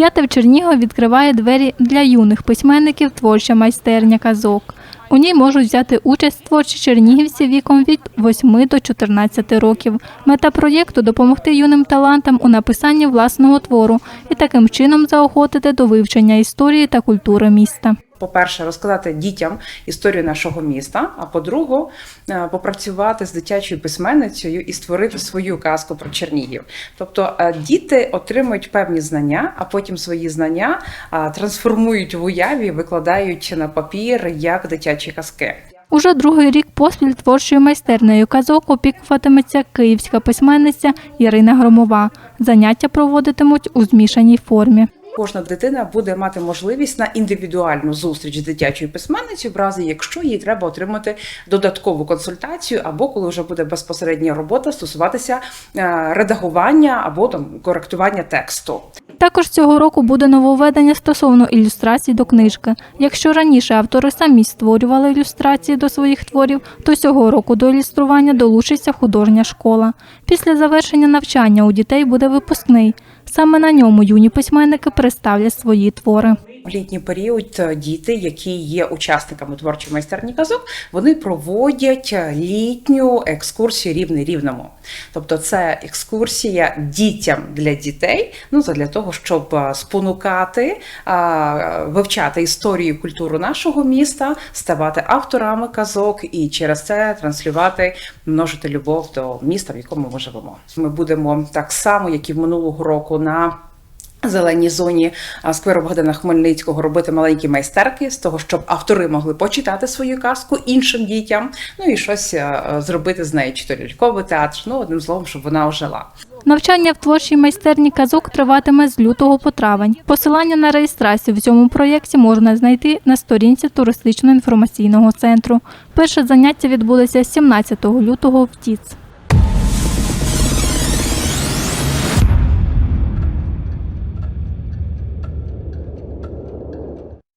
Вп'яте в Чернігові відкриває двері для юних письменників творча майстерня казок. У ній можуть взяти участь творчі чернігівці віком від 8 до 14 років. Мета проєкту допомогти юним талантам у написанні власного твору і таким чином заохотити до вивчення історії та культури міста. По-перше, розказати дітям історію нашого міста. А по-друге, е, попрацювати з дитячою письменницею і створити свою казку про Чернігів. Тобто е, діти отримують певні знання, а потім свої знання трансформують в уяві, викладають на папір як дитячі казки. Уже другий рік поспіль творчою майстернею казок опікуватиметься київська письменниця Ірина Громова. Заняття проводитимуть у змішаній формі. Кожна дитина буде мати можливість на індивідуальну зустріч з дитячою письменницею, в разі якщо їй треба отримати додаткову консультацію, або коли вже буде безпосередня робота стосуватися е, редагування або там коректування тексту. Також цього року буде нововведення стосовно ілюстрацій до книжки. Якщо раніше автори самі створювали ілюстрації до своїх творів, то цього року до ілюстрування долучиться художня школа. Після завершення навчання у дітей буде випускний. Саме на ньому юні письменники представлять свої твори. В літній період е, діти, які є учасниками творчої майстерні казок, вони проводять е, літню екскурсію рівний рівному. Тобто, це екскурсія дітям для дітей, ну для того, щоб е, спонукати, вивчати історію культуру нашого міста, ставати авторами казок і через це транслювати, множити любов до міста, в якому ми живемо. Ми будемо так само, як і минулого року на зеленій зоні скверу Богдана Хмельницького робити маленькі майстерки з того, щоб автори могли почитати свою казку іншим дітям, ну і щось е, зробити з нею, чи то ляльковий театр, ну одним словом, щоб вона ожила. Навчання в творчій майстерні казок триватиме з лютого по травень. Посилання на реєстрацію в цьому проєкті можна знайти на сторінці туристично-інформаційного центру. Перше заняття відбулося 17 лютого в ТІЦ.